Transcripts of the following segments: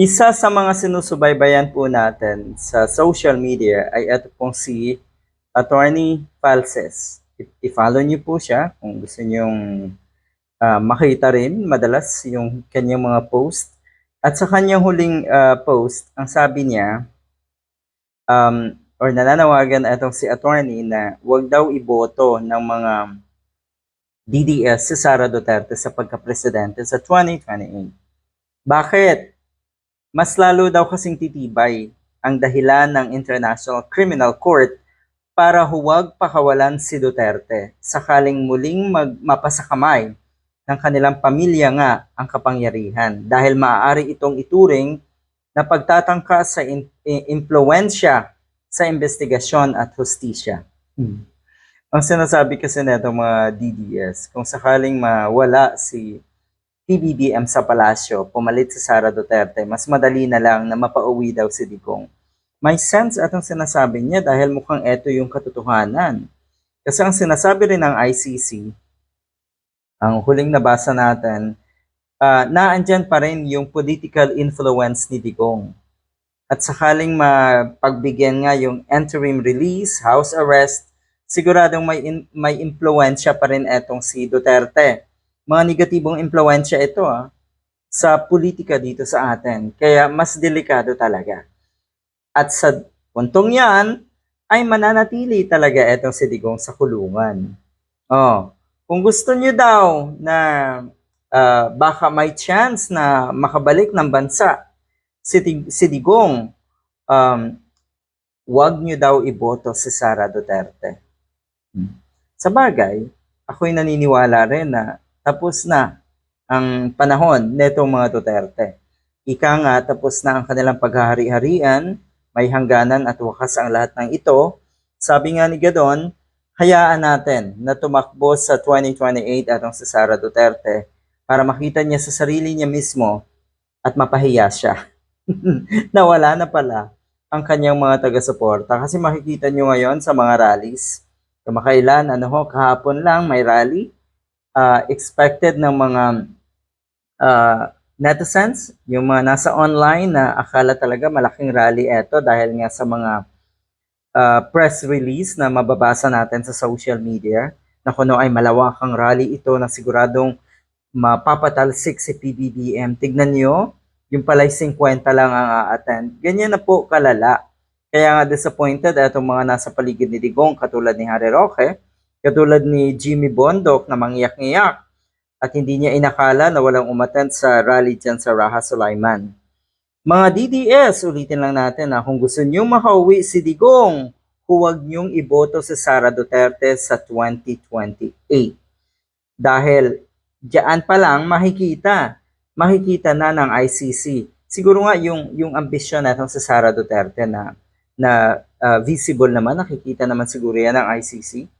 Isa sa mga sinusubaybayan po natin sa social media ay ito pong si Attorney Falses. I-follow niyo po siya kung gusto niyong ah, makita rin madalas yung kanyang mga post. At sa kanyang huling ah, post, ang sabi niya, um, or nananawagan itong si attorney na wag daw iboto ng mga DDS si Sara Duterte sa pagka-presidente sa 2028. Bakit? Mas lalo daw kasing titibay ang dahilan ng International Criminal Court para huwag pakawalan si Duterte sakaling muling mag mapasakamay ng kanilang pamilya nga ang kapangyarihan dahil maaari itong ituring na pagtatangka sa in- impluensya sa investigasyon at hustisya. Hmm. Ang sinasabi kasi nito mga DDS, kung sakaling mawala si PBBM sa palasyo, pumalit si Sara Duterte, mas madali na lang na mapauwi daw si Digong. May sense atong sinasabi niya dahil mukhang eto yung katotohanan. Kasi ang sinasabi rin ng ICC, ang huling nabasa natin, uh, naandyan pa rin yung political influence ni Digong. At sakaling mapagbigyan nga yung interim release, house arrest, siguradong may, in, may impluensya pa rin etong si Duterte. Mga negatibong impluensya ito ah, sa politika dito sa atin. Kaya mas delikado talaga. At sa puntong yan, ay mananatili talaga etong si Digong sa kulungan. Oh, kung gusto niyo daw na ah, baka may chance na makabalik ng bansa si, si Digong, um, wag niyo daw iboto si Sara Duterte. Hmm. Sa bagay, ako'y naniniwala rin na tapos na ang panahon netong mga Duterte. Ika nga, tapos na ang kanilang paghahari-harian, may hangganan at wakas ang lahat ng ito. Sabi nga ni Gadon, hayaan natin na tumakbo sa 2028 atong si Sara Duterte para makita niya sa sarili niya mismo at mapahiya siya. na wala na pala ang kanyang mga taga-suporta. Kasi makikita nyo ngayon sa mga rallies, kamakailan, ano ho, kahapon lang may rally, ah, expected ng mga ah, netizens, yung mga nasa online na akala talaga malaking rally eto dahil nga sa mga ah, press release na mababasa natin sa social media na kuno ay malawakang rally ito na siguradong mapapatalsik si PBBM. Tignan nyo, yung pala'y 50 lang ang a-attend. Ganyan na po kalala. Kaya nga disappointed itong mga nasa paligid ni Digong katulad ni Harry Roque, katulad ni Jimmy Bondok na mangyak-ngiyak at hindi niya inakala na walang umattend sa rally dyan sa Raha Sulaiman. Mga DDS, ulitin lang natin na kung gusto niyong makauwi si Digong, huwag niyong iboto si Sara Duterte sa 2028. Dahil diyan pa lang makikita, makikita na ng ICC. Siguro nga yung yung ambisyon natin sa Sara Duterte na na ah, visible naman, nakikita naman siguro yan ng ICC.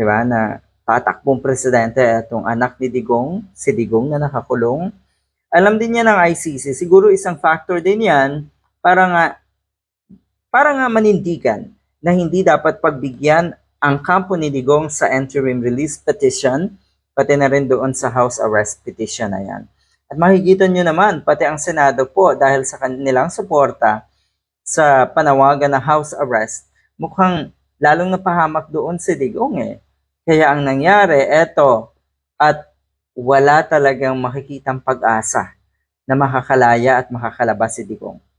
'Di ba? Na tatakbong presidente itong anak ni Digong, si Digong na nakakulong. Alam din niya ng ICC, siguro isang factor din yan para nga para nga manindigan na hindi dapat pagbigyan ang kampo ni Digong sa interim release petition, pati na rin doon sa house arrest petition na yan. At makikita nyo naman, pati ang Senado po, dahil sa kanilang suporta sa panawagan na house arrest, mukhang lalong napahamak doon si Digong eh. Kaya ang nangyari, eto, at wala talagang makikitang pag-asa na makakalaya at makakalabas si Digong.